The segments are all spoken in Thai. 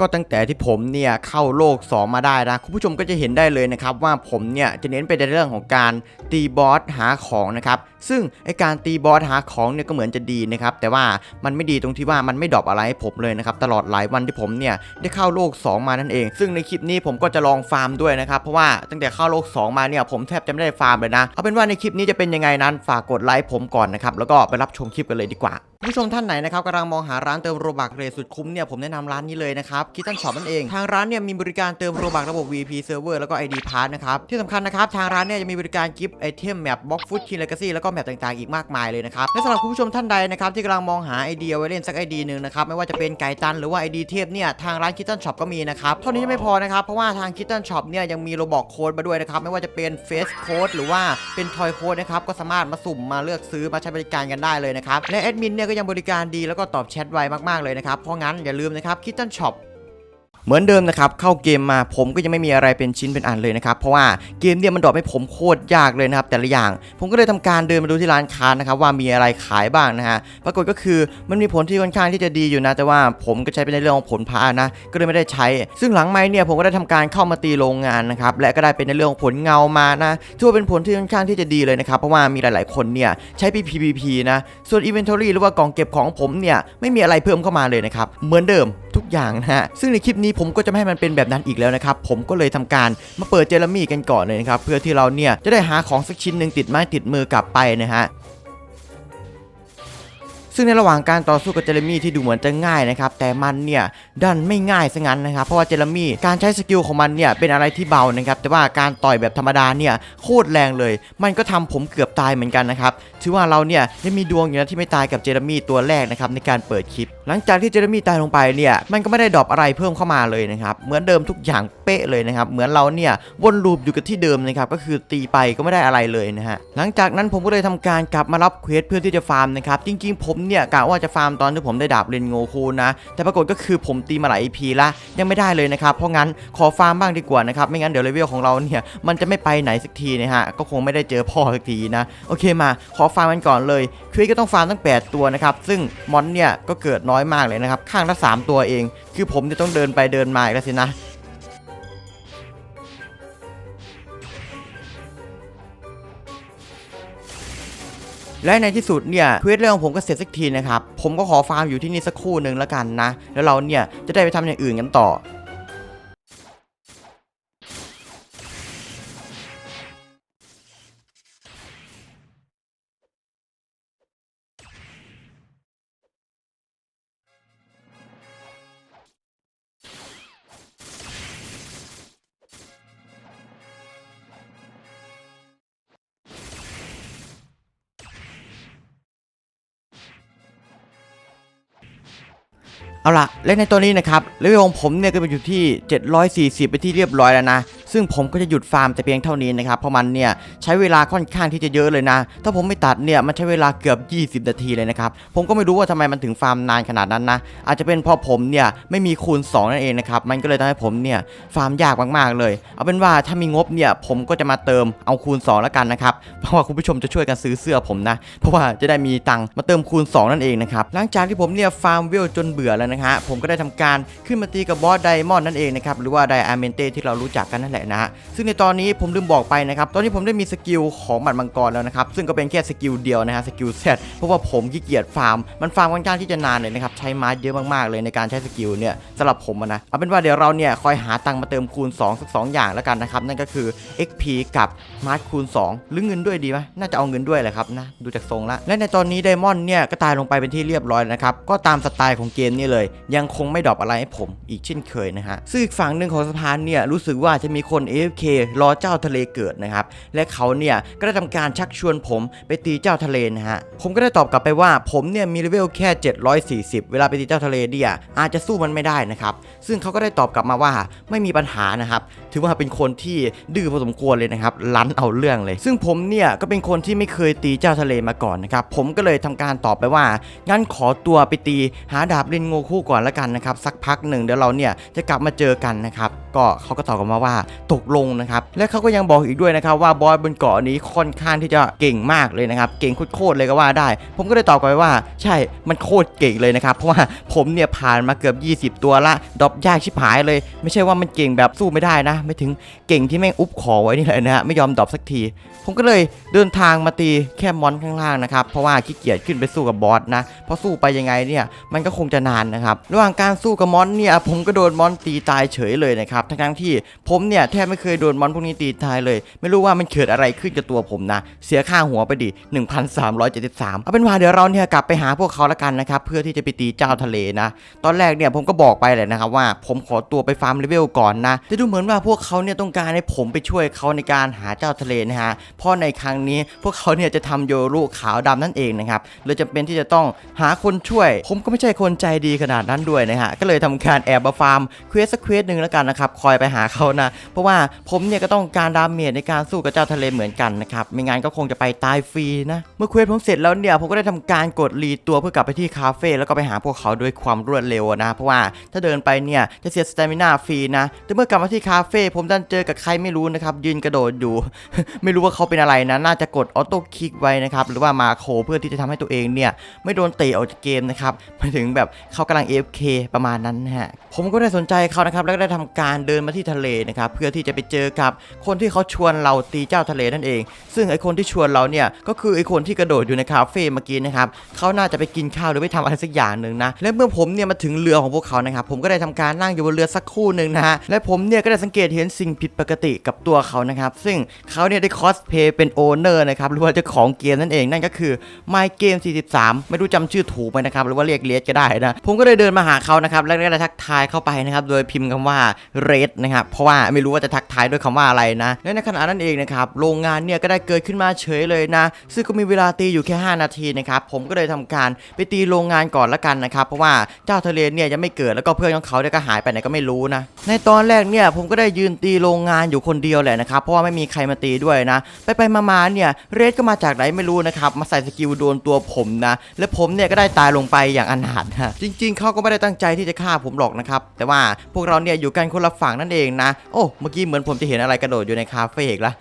ก็ตั้งแต่ที่ผมเนี่ยเข้าโลก 2 มาได้นะคุณผู้ชมก็จะเห็นได้เลยนะครับว่าผมเนี่ยจะเน้นไปในเรื่องของการตีบอสหาของนะครับซึ่งไอการตีบอสหาของเนี่ยก็เหมือนจะดีนะครับแต่ว่ามันไม่ดีตรงที่ว่ามันไม่ดรอปอะไรให้ผมเลยนะครับตลอดหลายวันที่ผมเนี่ยได้เข้าโลก 2 มานั่นเอง ซึ่งในคลิปนี้ผมก็จะลองฟาร์มด้วยนะครับเพราะว่าตั้งแต่เข้าโลก 2 มาเนี่ยผมแทบจะไม่ได้ฟาร์มเลยนะเอาเป็นว่าในคลิปนี้จะเป็นยังไงนั้นฝากกดไลค์ผมก่อนนะครับแล้วก็ไปรับชมคลิปกันเลยดีกว่า ผู้ชมท่านไหนนะครับกำลังมองหาร้านเติมโรบักเรทสุดคุ้มเนี่ยผมแนะนำร้านนี้เลยนะครับคิตตันช็อปนั่นเอง ทางร้านเนี่ยมีบริการเติมโรบักระบบ VP Server แล้วก็ ID Pass นะครับที่สำคัญนะครับทางร้านเนี่ยจะมีบริการกิฟต์ไอเทมแมปบ็อกฟุตคินเลกาซี่แล้วก็แมปต่างๆอีกมากมายเลยนะครับและสำหรับคุณผู้ชมท่านใดนะครับที่กำลังมองหาไอเดียไว้เล่นสักไอเดียหนึ่งนะครับไม่ว่าจะเป็นไก่ตันหรือว่าไอเดียเทพเนี่ยทางร้านคิตตันช็อปก็มีนะครับเท่านี้ไม่พอนะครับเพราะว่าทางคิตตันช็อปเนี่ยยังมีโรบอกโค้ดมาด้วยนะครับไม่ว่าจะเป็นเฟสโค้ดหรือว่าเป็นทอยโค้ดนะครับก็สามารถมาสุ่มมาเลือกซื้อมาใช้บริการกันได้เลยนะครับและแอดมินเนี่ยก็ยังบริการดีแล้วก็ตอบแชทไวมากๆเลยนะครับ เพราะงั้นอย่าลืมนะครับคิตตันช็อป เหมือนเดิมนะครับ เข้าเกมมาผมก็ยังไม่มีอะไรเป็นชิ้นเป็นอันเลยนะครับ เพราะว่าเกมเนี่ยมันดรอปให้ผมโคตรยากเลยนะครับ แต่ละอย่าง ผมก็เลยทำการเดินมาดูที่ร้านค้านะครับว่ามีอะไรขายบ้างนะฮะ ปรากฏก็คือมันมีผลที่ค่อนข้างที่จะดีอยู่นะ แต่ว่าผมก็ใช้ไปในเรื่องของผลพานะ ก็เลยไม่ได้ใช้ ซึ่งหลังไม้เนี่ยผมก็ได้ทำการเข้ามาตีโรงงานนะครับ และก็ได้เป็นในเรื่องของผลเงามานะถือว่าเป็นผลที่ค่อนข้างที่จะดีเลยนะครับ เพราะว่ามีหลาย ๆ คนเนี่ยใช้ PVP นะ ส่วน Inventory หรือว่ากล่องเก็บของผมเนี่ยไม่มีอะไรเพิ่มเข้ามาเลยนะครับ เหมือนเดิม ทุกอย่างนะฮะซึ่งในคลิปนี้ผมก็จะไม่ให้มันเป็นแบบนั้นอีกแล้วนะครับผมก็เลยทำการมาเปิดเจลามี่กันก่อนเลยนะครับเพื่อที่เราเนี่ยจะได้หาของสักชิ้นหนึ่งติดไม้ติดมือกลับไปนะฮะ ซึ่งในระหว่างการต่อสู้กับเจเรมี่ที่ดูเหมือนจะง่ายนะครับแต่มันเนี่ยดันไม่ง่ายซะงั้นนะครับเพราะว่าเจเรมี่การใช้สกิลของมันเนี่ยเป็นอะไรที่เบานะครับแต่ว่าการต่อยแบบธรรมดาเนี่ยโคตรแรงเลย มันก็ทำผมเกือบตายเหมือนกันนะครับถือว่าเราเนี่ยยังมีดวงอยู่นะที่ไม่ตายกับเจเรมี่ตัวแรกนะครับในการเปิดคลิป หลังจากที่เจเรมี่ตายลงไปเนี่ยมันก็ไม่ได้ดรอปอะไรเพิ่มเข้ามาเลยนะครับเหมือนเดิมทุกอย่างเป๊ะเลยนะครับเหมือนเราเนี่ยวนลูปอยู่กับที่เดิมนะครับก็คือตีไปก็ไม่ได้อะไรเลยนะฮะหลังจากนั้นผมก็เลยทำการกลับมารับเควสเพื่อที่จะฟาร์มนะครับจริงๆผมเนี่ยกะว่าจะฟาร์มตอนที่ผมได้ดาบเรนโงคูนะ แต่ปรากฏก็คือผมตีมาหลาย EP ละยังไม่ได้เลยนะครับ เพราะงั้นขอฟาร์มบ้างดีกว่านะครับ ไม่งั้นเดี๋ยวเลเวลของเราเนี่ยมันจะไม่ไปไหนสักทีนะฮะ ก็คงไม่ได้เจอพ่อสักทีนะ โอเคมา ขอฟาร์มกันก่อนเลยควิกก็ต้องฟาร์มตั้ง 8 ตัวนะครับ ซึ่งมอนเนี่ยก็เกิดน้อยมากเลยนะครับ ข้างละ 3 ตัวเอง คือผมจะต้องเดินไปเดินมาอีกแล้วสินะ และในที่สุดเนี่ยเควสเรื่องของผมก็เสร็จสักทีนะครับ ผมก็ขอฟาร์มอยู่ที่นี่สักครู่หนึ่งแล้วกันนะ แล้วเราเนี่ยจะได้ไปทำอย่างอื่นกันต่อ เอาละและในตอนนี้นะครับเลเวลของผมเนี่ยก็ไปอยู่ที่ 740 ไปที่เรียบร้อยแล้วนะ ซึ่งผมก็จะหยุดฟาร์มแต่เพียงเท่านี้นะครับเพราะมันเนี่ยใช้เวลาค่อนข้างที่จะเยอะเลยนะ ถ้าผมไม่ตัดเนี่ยมันใช้เวลาเกือบ 20 นาทีเลยนะครับผมก็ไม่รู้ว่าทำไมมันถึงฟาร์มนานขนาดนั้นนะอาจจะเป็นเพราะผมเนี่ยไม่มีคูณ 2 นั่นเองนะครับมันก็เลยทำให้ผมเนี่ยฟาร์มยากมากๆเลย เอาเป็นว่าถ้ามีงบเนี่ยผมก็จะมาเติมเอาคูณ 2 แล้วกันนะครับเพราะว่าคุณผู้ชมจะช่วยกันซื้อเสื้อผมนะ เพราะว่าจะได้มีตังค์มาเติมคูณ 2 นั่นเองนะครับหลังจากที่ผมเนี่ยฟาร์มเวลจนเบื่อแล้วนะฮะผมก็ได้ทำการขึ้นมาตีกับบอสไดมอนด์นั่นเองนะครับหรือว่าไดอาเมนเต้ที่เรารู้จักกันนั่นแหละนะฮะซึ่งในตอนนี้ผมลืมบอกไปนะครับตอนนี้ผมได้มีสกิลของบัตรมังกรแล้วนะครับซึ่งก็เป็นแค่สกิลเดียวนะฮะสกิลเซตเพราะว่าผมขี้เกียจฟาร์มมันฟาร์มค่อนข้างที่จะนานเลยนะครับใช้มาเยอะมากๆเลยในการใช้สกิลเนี่ยสำหรับผมนะเอาเป็นว่าเดี๋ยวเราเนี่ยคอยหาตังค์มาเติมคูณ2สัก2อย่างแล้วกันนะครับนั่นก็คือ XP กับมาร์คูณ 2 หรือเงินด้วยดีไหมน่าจะเอาเงินด้วยแหละครับนะดูจากทรงละและในตอนนี้ไดมอนด์เนี่ยก็ตายลงไปเป็นที่เรียบร้อยแล้วนะครับก็ตามสไตล์ของเกมนี่เลย ยังคงไม่ดรอปอะไรให้ผมอีกเช่นเคยนะฮะซึ่งอีกฝั่งหนึ่งของสะพานเนี่ยรู้สึกว่าจะมีคน AFK รอเจ้าทะเลเกิดนะครับ และเขาเนี่ยก็ได้ทำการชักชวนผมไปตีเจ้าทะเลนะฮะ ผมก็ได้ตอบกลับไปว่าผมเนี่ยมีเลเวลแค่ 740 เวลาไปตีเจ้าทะเลเนี่ยอาจจะสู้มันไม่ได้นะครับ ซึ่งเขาก็ได้ตอบกลับมาว่าไม่มีปัญหานะครับ ถือว่าเป็นคนที่ดื้อพอสมควรเลยนะครับ ลั้นเอาเรื่องเลย ซึ่งผมเนี่ยก็เป็นคนที่ไม่เคยตีเจ้าทะเลมาก่อนนะครับ ผมก็เลยทำการตอบไปว่า งั้นขอตัวไปตีหาดาบเรนโงคู่ก่อนละกันนะครับ สักพักหนึ่งเดี๋ยวเราเนี่ยจะกลับมาเจอกันนะครับก็เขาก็ตอบกลับมาว่าตกลงนะครับและเขาก็ยังบอกอีกด้วยนะครับว่าบอสบนเกาะนี้ค่อนข้างที่จะเก่งมากเลยนะครับเก่งโคตรเลยก็ว่าได้ ผมก็เลยตอบกลับไปว่า ใช่มันโคตรเก่งเลยนะครับเพราะว่าผมเนี่ยผ่านมาเกือบ 20 ตัวละดรอปยากชิบหายเลย ไม่ใช่ว่ามันเก่งแบบสู้ไม่ได้นะ ไม่ถึงเก่งที่แม่งอุบขอไว้นี่เลยนะฮะไม่ยอมดรอปสักที ผมก็เลยเดินทางมาตีแค่มอนข้างล่างนะครับเพราะว่าขี้เกียจขึ้นไปสู้กับบอสนะเพราะสู้ไปยังไงเนี่ยมันก็คงจะนานนะครับระหว่างการสู้กับมอนเนี่ยผมก็โดนมอนตีตายเฉยเลยนะครับทั้งๆที่ผมเนี่ยแทบไม่เคยโดนมอนพวกนี้ตีตายเลย ไม่รู้ว่ามันเกิดอะไรขึ้นกับตัวผมนะ เสียค่าหัวไปดิ 1,373 เอาเป็นว่าเดี๋ยวเราเนี่ยกลับไปหาพวกเขาละกันนะครับ เพื่อที่จะไปตีเจ้าทะเลนะ ตอนแรกเนี่ยผมก็บอกไปเลยนะครับว่าผมขอตัวไปฟาร์มเลเวลก่อนนะแต่ดูเหมือนว่าพวกเขาเนี่ยต้องการให้ผมไปช่วยเขาในการหาเจ้าทะเลนะฮะเพราะในครั้งนี้พวกเขาเนี่ยจะทำโยรุขาวดำนั่นเองนะครับเลยจำเป็นที่จะต้องหาคนช่วย ผมก็ไม่ใช่คนใจดีขนาดนั้นด้วยนะฮะก็เลยทำการแอบมาฟาร์มเควสสักเควสหนึ่งแล้วกันนะครับคอยไปหาเขานะ เพราะว่าผมเนี่ยก็ต้องการดาเมจในการสู้กับเจ้าทะเลเหมือนกันนะครับ ไม่งั้นก็คงจะไปตายฟรีนะ เมื่อเควสผมเสร็จแล้วเนี่ย ผมก็ได้ทำการกดรีตัวเพื่อกลับไปที่คาเฟ่แล้วก็ไปหาพวกเขาด้วยความรวดเร็วนะ เพราะว่าถ้าเดินไปเนี่ยจะเสียสเตมินาฟรีนะ แต่เมื่อกลับมาที่คาเฟ่ผมดันเจอกับใครไม่รู้นะครับยืนกระโดดอยู่ ไม่รู้ว่าเขาเป็นอะไรนะ น่าจะกดออโต้คลิกไว้นะครับ หรือว่ามาโคเพื่อที่จะทำให้ตัวเองเนี่ยไม่โดนเตะออกจากเกมนะครับหมายถึงแบบเขากำลัง AFK ประมาณนั้นนะฮะผมก็ได้สนใจเขานะครับแล้วก็ได้ทำการเดินมาที่ทะเลนะครับเพื่อที่จะไปเจอกับคนที่เขาชวนเราตีเจ้าทะเลนั่นเอง ซึ่งไอคนที่ชวนเราเนี่ยก็คือไอคนที่กระโดดอยู่ในคาเฟ่เมื่อกี้นะครับเขาน่าจะไปกินข้าวหรือไปทำอะไรสักอย่างหนึ่งนะและเมื่อผมเนี่ยมาถึงเรือของพวกเขานะครับผมก็ได้ทำการนั่งอยู่บนเรือสักครู่หนึ่งนะฮะและผมเนี่ยก็ได้สังเกตเห็นสิ่งผิดปกติกับตัวเขานะครับซึ่งเขาเนี่ยได้คอสเพย์เป็นโอเนอร์นะครับหรือว่าเจ้าของเกมนั่นเองนั่นก็คือ My Game 43 ไม่รู้จำชื่อถูกไหมนะครับหรือว่าเรียกเลสก็ได้นะผมก็เลยเดินมาหาเขานะครับแล้วก็ได้ทักทายเข้าไปนะครับ โดยพิมพ์คำว่าเรดนะครับ เพราะว่าไม่รู้ว่าจะทักทายด้วยคำว่าอะไรนะและในขณะนั้นเองนะครับ โรงงานเนี่ยก็ได้เกิดขึ้นมาเฉยเลยนะ ซึ่งก็มีเวลาตีอยู่แค่ 5 นาทีนะครับ ผมก็เลยทำการไปตีโรงงานก่อนละกันนะครับ เพราะว่าเจ้าทะเลเนี่ยยังไม่เกิดแล้วก็เพื่อนของเขาเนี่ยก็หายไปไหนก็ไม่รู้นะ ในตอนแรกเนี่ยผมก็ได้ยืนตีโรงงานอยู่คนเดียวแหละนะครับ เพราะว่าไม่มีใครมาตีด้วยนะ ไปไปๆมาๆเนี่ยเรดก็มาจากไหนไม่รู้นะครับ มาใส่สกิลโดนตัวผมนะ และผมเนี่ยก็ได้ตายลงไปอย่างอนาถนะจริง ๆเขาก็ไม่ได้ตั้งใจที่จะฆ่าผมหรอกนะครับแต่ว่าพวกเราเนี่ยอยู่กันคนละฝั่งนั่นเองนะ โอ้เมื่อกี้เหมือนผมจะเห็นอะไรกระโดดอยู่ในคาเฟ่อีกละ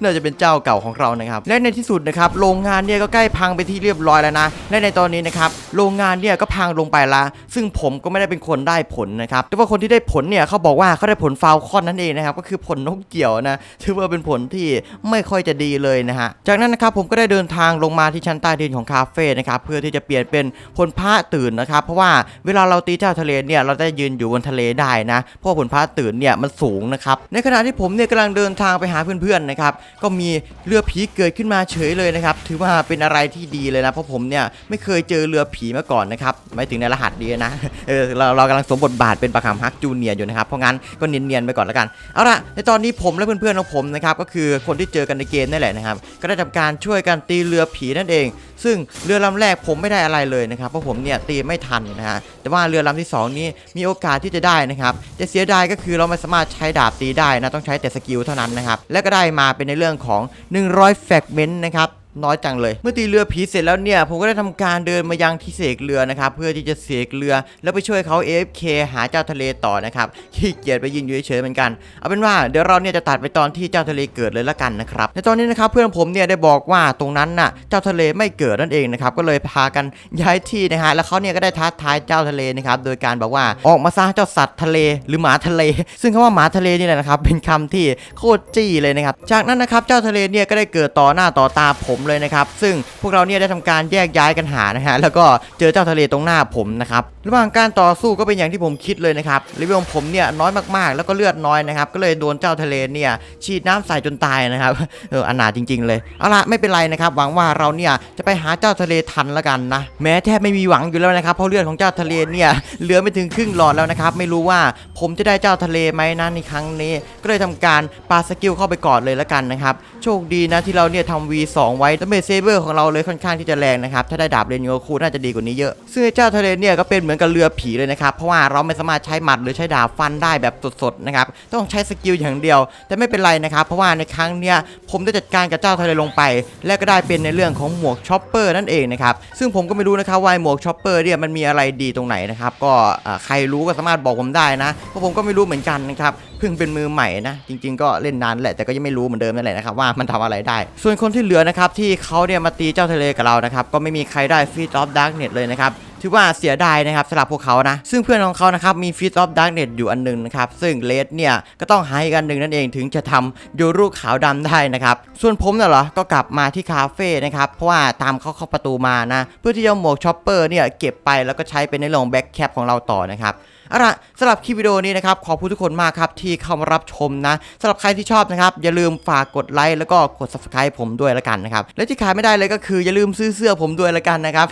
น่าจะเป็นเจ้าเก่าของเรานะครับ และในที่สุดนะครับโรงงานเนี่ยก็ใกล้พังไปที่เรียบร้อยแล้วนะ และในตอนนี้นะครับโรงงานเนี่ยก็พังลงไปละซึ่งผมก็ไม่ได้เป็นคนได้ผลนะครับแต่ว่าคนที่ได้ผลเนี่ยเขาบอกว่าเขาได้ผลฟาวคอนนั่นเองนะครับก็คือผลนกเกี่ยวนะถือว่าเป็นผลที่ไม่ค่อยจะดีเลยนะฮะจากนั้นนะครับผมก็ได้เดินทางลงมาที่ชั้นใต้ดินของคาเฟ่นะครับเพื่อที่จะเปลี่ยนเป็นผลพระตื่นนะครับเพราะว่าเวลาเราตีเจ้าทะเลเนี่ยเราได้ยืนอยู่บนทะเลได้นะเพราะว่าผลพระตื่นเนี่ยมันสูงนะครับในขณะที่ผมเนี่ยกำลังเดินทางไปหาเพื่อนๆนะครับก็มีเรือผีเกิดขึ้นมาเฉยเลยนะครับถือว่าเป็นอะไรที่ดีเลยนะเพราะผมเนี่ยไม่เคยเจอเรือผีมาก่อนนะครับหมายถึงในรหัสดีนะเออเราเรากำลังสวมบทบาทเป็นปลาคำฮักจูเนียร์อยู่นะครับเพราะงั้นก็เนียนๆไปก่อนแล้วกันเอาล่ะในตอนนี้ผมและเพื่อนๆของผมนะครับก็คือคนที่เจอกันในเกมนี่แหละนะครับก็ได้ทำการช่วยกันตีเรือผีนั่นเอง ซึ่งเรือลำแรกผมไม่ได้อะไรเลยนะครับเพราะผมเนี่ยตีไม่ทันนะฮะแต่ว่าเรือลำที่สองนี้มีโอกาสที่จะได้นะครับแต่เสียดายก็คือเราไม่สามารถใช้ดาบตีได้นะต้องใช้แต่สกิลเท่านั้นนะครับและก็ได้มาเป็นในเรื่องของ 100แฟกเมนต์นะครับ น้อยจังเลย เมื่อตีเรือผีเสร็จแล้วเนี่ย ผมก็ได้ทำการเดินมายังที่เสกเรือนะครับ เพื่อที่จะเสกเรือ แล้วไปช่วยเขา AFK หาเจ้าทะเลต่อนะครับ ขี้เกียจไปยืนอยู่เฉยๆเหมือนกัน เอาเป็นว่าเดี๋ยวเราเนี่ยจะตัดไปตอนที่เจ้าทะเลเกิดเลยละกันนะครับ ในตอนนี้นะครับเพื่อนผมเนี่ยได้บอกว่าตรงนั้นน่ะ เจ้าทะเลไม่เกิดนั่นเองนะครับ ก็เลยพากันย้ายที่นะฮะ แล้วเขาเนี่ยก็ได้ท้าทายเจ้าทะเลนะครับ โดยการบอกว่าออกมาซะเจ้าสัตว์ทะเลหรือหมาทะเล ซึ่งคำว่าหมาทะเลนี่แหละนะครับ เป็นคำที่โคตรจี้เลยนะครับ จากนั้นนะครับเจ้าทะเลเนี่ยก็ได้เกิดต่อหน้าต่อตาผมเลยนะครับซึ่งพวกเราเนี่ยได้ทำการแยกย้ายกันหานะฮะแล้วก็เจอเจ้าทะเลตรงหน้าผมนะครับระหว่างการต่อสู้ก็เป็นอย่างที่ผมคิดเลยนะครับเลเวลของผมเนี่ยน้อยมากๆ แล้วก็เลือดน้อยนะครับก็เลยโดนเจ้าทะเลเนี่ยฉีดน้ำใส่จนตายนะครับเอออนาจริง ๆ เลยเอาละไม่เป็นไรนะครับหวังว่าเราเนี่ยจะไปหาเจ้าทะเลทันแล้วกันนะแม้แทบไม่มีหวังอยู่แล้วนะครับเพราะเลือดของเจ้าทะเลเนี่ยเหลือไม่ถึงครึ่งหลอดแล้วนะครับไม่รู้ว่าผมจะได้เจ้าทะเลไหมนะในครั้งนี้ ก็เลยทำการปาสกิลเข้าไปก่อนเลยแล้วกันนะครับโชคดีนะที่เราเนี่ยทำ V2 ไว้ดาเมจเซเบอร์ของเราเลยค่อนข้างที่จะแรงนะครับถ้าได้ดาบเรนโยคูน่าจะดีกว่านี้เยอะ ซึ่งเจ้าทะเลเนี่ยก็เป็นเหมือนกับเรือผีเลยนะครับเพราะว่าเราไม่สามารถใช้หมัดหรือใช้ดาบฟันได้แบบสดๆนะครับต้องใช้สกิลอย่างเดียว แต่ไม่เป็นไรนะครับเพราะว่าในครั้งเนี้ยผมได้จัดการกับเจ้าทะเลลงไป และก็ได้เป็นในเรื่องของหมวกช็อปเปอร์นั่นเองนะครับซึ่งผมก็ไม่รู้นะครับว่าไอหมวกช็อปเปอร์เนี่ยมันมีอะไรดีตรงไหนนะครับก็ใครรู้ก็สามารถบอกผมได้นะเพราะผมก็ไม่รู้เหมือนกันนะครับเพิ่งเป็นมือใหม่นะ จริง ๆ ก็เล่นนานแหละแต่ก็ยังไม่รู้เหมือนเดิมนั่นแหละนะครับว่ามันทำอะไรได้ ส่วนคนที่เหลือนะครับที่เขาเนี่ยมาตีเจ้าทะเลกับเรานะครับก็ไม่มีใครได้ฟีดออฟดาร์กเน็ตเลยนะครับถือว่าเสียดายนะครับสำหรับพวกเขานะ ซึ่งเพื่อนของเขานะครับมี Feast of Darkness อยู่อันหนึงนะครับ ซึ่งเลดเนี่ยก็ต้องหาอีกอันหนึ่งนั่นเองถึงจะทำยูรุขาวดำได้นะครับ ส่วนผมน่ะเหรอ ก็กลับมาที่คาเฟ่นะครับ เพราะว่าตามเขาเข้าประตูมานะ เพื่อที่จะหมวกช็อปเปอร์เนี่ยเก็บไปแล้วก็ใช้เป็นในเรงแบ็คแคปของเราต่อนะครับ เอาละสำหรับคลิปวิดีโอนี้นะครับขอบคุณทุกคนมากครับที่เข้ามารับชมนะสำหรับใครที่ชอบนะครับอย่าลืมฝากกดไลค์แล้วก็กด subscribe ผมด้วยละกันนะครับและที่ขาดไม่ได้เลยก็คืออย่าลืมซื้อเสื้อผมด้วยละกันนะครับ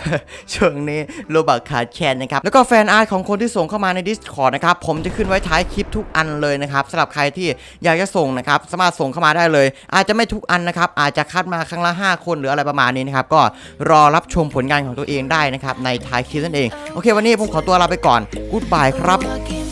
ช่วงนี้โลบักขาดแคลนนะครับแล้วก็แฟนอาร์ตของคนที่ส่งเข้ามาใน Discord นะครับผมจะขึ้นไว้ท้ายคลิปทุกอันเลยนะครับสำหรับใครที่อยากจะส่งนะครับสามารถส่งเข้ามาได้เลย อาจจะไม่ทุกอันนะครับอาจจะคัดมาครั้งละ 5 คนหรืออะไรประมาณนี้นะครับก็รอรับชมผลงานของตัวเองได้นะครับในท้ายคลิปนั่นเองโอเค วันนี้ผมขอตัวลาไปก่อนกู๊ดบายครับ rápido.